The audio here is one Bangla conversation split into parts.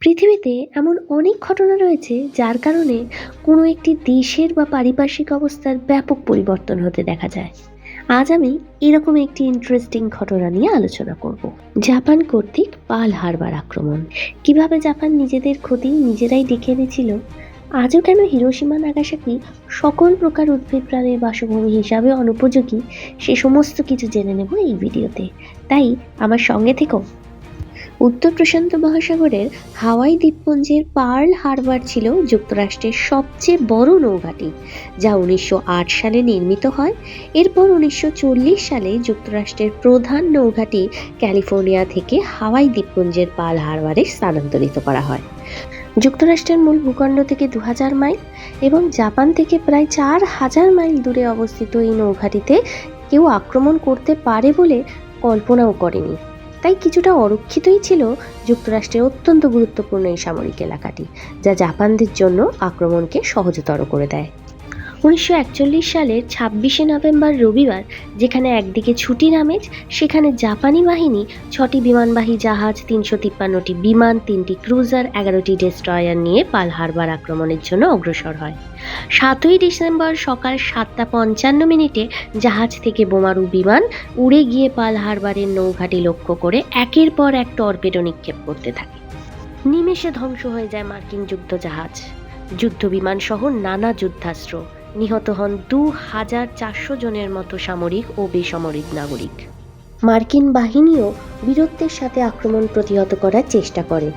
পৃথিবীতে এমন অনেক ঘটনা রয়েছে যার কারণে কোনো একটি দেশের বা পারিপার্শ্বিক অবস্থার ব্যাপক পরিবর্তন হতে দেখা যায়। আজ আমি এরকম একটি ইন্টারেস্টিং ঘটনা নিয়ে আলোচনা করব। জাপান কর্তৃক পাল হারবার আক্রমণ। কীভাবে জাপান নিজেদের ক্ষতি নিজেরাই ডেকে এনেছিল? আজও কেন হিরোসীমা নাগাসাকি সকল প্রকার উদ্ভিদ প্রাণীর বাসভূমি হিসাবে অনুপযোগী? সে সমস্ত কিছু জেনে নেব এই ভিডিওতে। তাই আমার সঙ্গে থেকো। উত্তর প্রশান্ত মহাসাগরের হাওয়াই দ্বীপপুঞ্জের পার্ল হারবার ছিল যুক্তরাষ্ট্রের সবচেয়ে বড় নৌঘাটি, যা উনিশশো আট সালে নির্মিত হয়। এরপর উনিশশো চল্লিশ সালে যুক্তরাষ্ট্রের প্রধান নৌঘাটি ক্যালিফোর্নিয়া থেকে হাওয়াই দ্বীপপুঞ্জের পার্ল হারবারে স্থানান্তরিত করা হয়। যুক্তরাষ্ট্রের মূল ভূখণ্ড থেকে দু হাজার মাইল এবং জাপান থেকে প্রায় চার হাজার মাইল দূরে অবস্থিত এই নৌঘাটিতে কেউ আক্রমণ করতে পারে বলে কল্পনাও করেনি। তাই কিছুটা অরক্ষিতই ছিল যুক্তরাষ্ট্রের অত্যন্ত গুরুত্বপূর্ণ এই সামরিক এলাকাটি, যা জাপানদের জন্য আক্রমণকে সহজতর করে দেয়। উনিশশো একচল্লিশ সালের ছাব্বিশে নভেম্বর রবিবার, যেখানে একদিকে ছুটির আমেজ সেখানে জাপানি বাহিনী, ছটি বিমানবাহী জাহাজ, তিনশো তিপ্পান্নটি বিমান, তিনটি ক্রুজার, এগারোটি ডেস্ট্রয়ার নিয়ে পাল হারবার আক্রমণের জন্য অগ্রসর হয়। সাতই ডিসেম্বর সকাল সাতটা পঞ্চান্ন মিনিটে জাহাজ থেকে বোমারু বিমান উড়ে গিয়ে পাল হারবারের নৌঘাটি লক্ষ্য করে একের পর এক টর্পেডো নিক্ষেপ করতে থাকে। নিমেষে ধ্বংস হয়ে যায় মার্কিন যুদ্ধ জাহাজ যুদ্ধ বিমান সহ নানা যুদ্ধাস্ত্র। নিহত হন দু হাজার চারশো জনের মতো সামরিক ও বেসামরিক নাগরিক। মার্কিন বাহিনীও বীরত্বের সাথে আক্রমণ প্রতিহত করার চেষ্টা করে।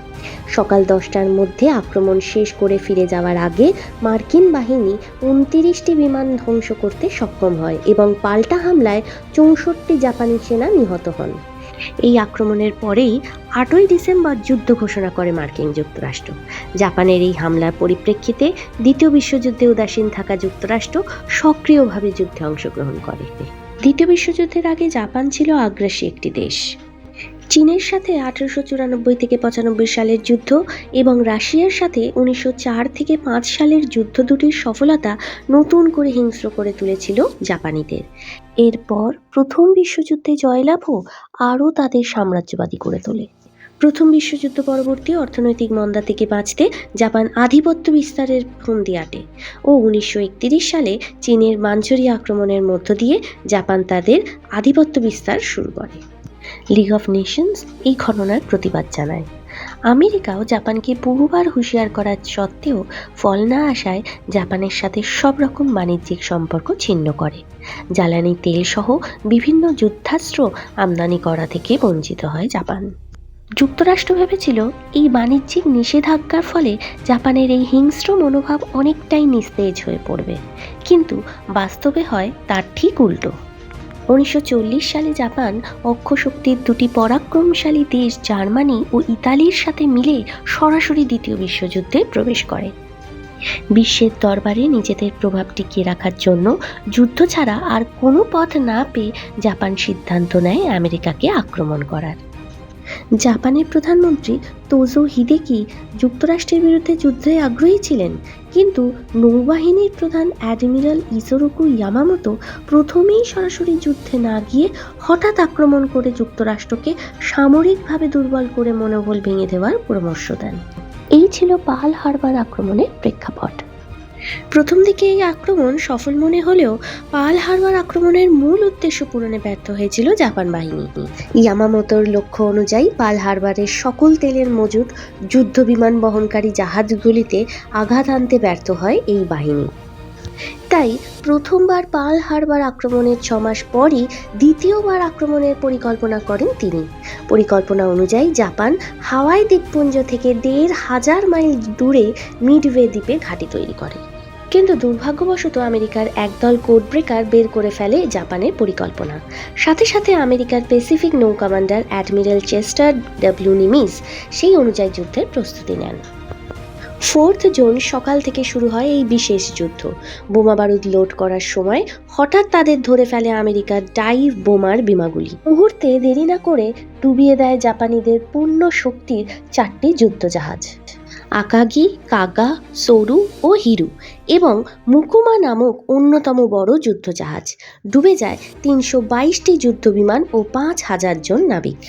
সকাল দশটার মধ্যে আক্রমণ শেষ করে ফিরে যাওয়ার আগে মার্কিন বাহিনী উনতিরিশটি বিমান ধ্বংস করতে সক্ষম হয় এবং পাল্টা হামলায় চৌষট্টি জাপানি সেনা নিহত হন। এই আক্রমণের পরেই আটই ডিসেম্বর যুদ্ধ ঘোষণা করে মার্কিন যুক্তরাষ্ট্র। জাপানের এই হামলার পরিপ্রেক্ষিতে দ্বিতীয় বিশ্বযুদ্ধে উদাসীন থাকা যুক্তরাষ্ট্র সক্রিয়ভাবে যুদ্ধে অংশগ্রহণ করে। দ্বিতীয় বিশ্বযুদ্ধের আগে জাপান ছিল আগ্রাসী একটি দেশ। চীনের সাথে আঠারোশো চুরানব্বই থেকে পঁচানব্বই সালের যুদ্ধ এবং রাশিয়ার সাথে উনিশশো চার থেকে পাঁচ সালের যুদ্ধ দুটির সফলতা নতুন করে হিংস্র করে তুলেছিল জাপানিদের। এরপর প্রথম বিশ্বযুদ্ধে জয়লাভও আরও তাদের সাম্রাজ্যবাদী করে তোলে। প্রথম বিশ্বযুদ্ধ পরবর্তী অর্থনৈতিক মন্দা থেকে বাঁচতে জাপান আধিপত্য বিস্তারের ফন্দি আটে ও উনিশশো সালে চীনের মাঞ্চুরিয়া আক্রমণের মধ্য দিয়ে জাপান তাদের আধিপত্য বিস্তার শুরু করে। লিগ অফ নেশনস এই ঘটনার প্রতিবাদ জানায়। আমেরিকাও জাপানকে বহুবার হুঁশিয়ার করার সত্ত্বেও ফল না আসায় জাপানের সাথে সব রকম বাণিজ্যিক সম্পর্ক ছিন্ন করে। জ্বালানি তেল সহ বিভিন্ন যুদ্ধাস্ত্র আমদানি করা থেকে বঞ্চিত হয় জাপান। যুক্তরাষ্ট্র ভেবেছিল এই বাণিজ্যিক নিষেধাজ্ঞার ফলে জাপানের এই হিংস্র মনোভাব অনেকটাই নিস্তেজ হয়ে পড়বে। কিন্তু বাস্তবে হয় তার ঠিক উল্টো। উনিশশো সালে জাপান অক্ষশক্তির দুটি পরাক্রমশালী দেশ জার্মানি ও ইতালির সাথে মিলে সরাসরি দ্বিতীয় বিশ্বযুদ্ধে প্রবেশ করে। বিশ্বের দরবারে নিজেদের প্রভাব টিকিয়ে রাখার জন্য যুদ্ধ ছাড়া আর কোনো পথ না পেয়ে জাপান সিদ্ধান্ত নেয় আমেরিকাকে আক্রমণ করার। জাপানের প্রধানমন্ত্রী তোজো হিদেকি যুক্তরাষ্ট্রের বিরুদ্ধে যুদ্ধে আগ্রহী ছিলেন কিন্তু নৌবাহিনীর প্রধান অ্যাডমিরাল ইসোরোকু ইয়ামামোতো প্রথমেই সরাসরি যুদ্ধে না গিয়ে হঠাৎ আক্রমণ করে যুক্তরাষ্ট্রকে সামরিকভাবে দুর্বল করে মনোবল ভেঙে দেওয়ার পরামর্শ দেন। এই ছিল পাল হারবার আক্রমণের প্রেক্ষাপট। প্রথম দিকে এই আক্রমণ সফল মনে হলেও পাল হারবার আক্রমণের মূল উদ্দেশ্য পূরণে ব্যর্থ হয়েছিল জাপান বাহিনী। ইয়ামামোতোর লক্ষ্য অনুযায়ী পাল হারবারের সকল তেলের মজুদ যুদ্ধ বিমান বহনকারী জাহাজগুলিতে আঘাত আনতে ব্যর্থ হয় এই বাহিনী। তাই প্রথমবার পাল হারবার আক্রমণের ছমাস পরই দ্বিতীয়বার আক্রমণের পরিকল্পনা করেন তিনি। পরিকল্পনা অনুযায়ী জাপান হাওয়াই দ্বীপপুঞ্জ থেকে দেড় হাজার মাইল দূরে মিডওয়ে দ্বীপে ঘাঁটি তৈরি করে। কিন্তু দুর্ভাগ্যবশত আমেরিকার একদল কোড ব্রেকার বের করে ফেলে জাপানের পরিকল্পনা। সাথে সাথে আমেরিকার প্যাসিফিক নৌ commander admiral Chester W Nimitz সেই অনুযায়ী যুদ্ধের প্রস্তুতি নেন। ফোর্থ জোন সকাল থেকে শুরু হয় এই বিশেষ যুদ্ধ। বোমা বারুদ লোড করার সময় হঠাৎ তাদের ধরে ফেলে আমেরিকার ডাইভ বোমার বিমাগুলি। মুহূর্তে দেরি না করে ডুবিয়ে দেয় জাপানিদের পূর্ণ শক্তির চারটি যুদ্ধজাহাজ। আকাগি, কাগা, সোরু ও হিরু এবং মুকুমা নামক অন্যতম বড় যুদ্ধজাহাজ। ডুবে যায় তিনশো বাইশটি যুদ্ধবিমান ও পাঁচ হাজার জন নাবিক।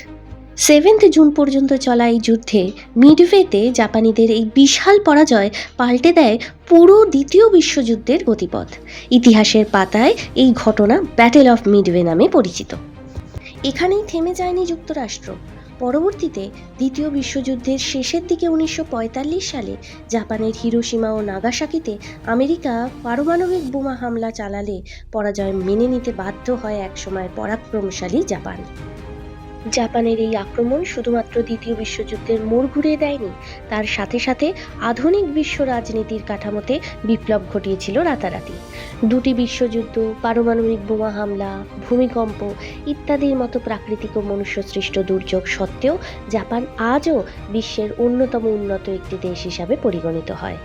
সেভেন্থ জুন পর্যন্ত চলা এই যুদ্ধে মিডওয়েতে জাপানিদের এই বিশাল পরাজয় পাল্টে দেয় পুরো দ্বিতীয় বিশ্বযুদ্ধের গতিপথ। ইতিহাসের পাতায় এই ঘটনা ব্যাটেল অফ মিডওয়ে নামে পরিচিত। এখানেই থেমে যায়নি যুক্তরাষ্ট্র। পরবর্তীতে দ্বিতীয় বিশ্বযুদ্ধের শেষের দিকে উনিশশো পঁয়তাল্লিশ সালে জাপানের হিরোসীমা ও নাগাসাকিতে আমেরিকা পারমাণবিক বোমা হামলা চালালে পরাজয় মেনে নিতে বাধ্য হয় একসময় পরাক্রমশালী জাপান। জাপানের এই আক্রমণ শুধুমাত্র দ্বিতীয় বিশ্বযুদ্ধের মোড় ঘুরিয়ে দেয়নি, তার সাথে সাথে আধুনিক বিশ্ব রাজনীতির কাঠামোতে বিপ্লব ঘটিয়েছিল রাতারাতি। দুটি বিশ্বযুদ্ধ, পারমাণবিক বোমা হামলা, ভূমিকম্প ইত্যাদির মতো প্রাকৃতিক ও মনুষ্যসৃষ্ট দুর্যোগ সত্ত্বেও জাপান আজও বিশ্বের অন্যতম উন্নত একটি দেশ হিসাবে পরিগণিত হয়।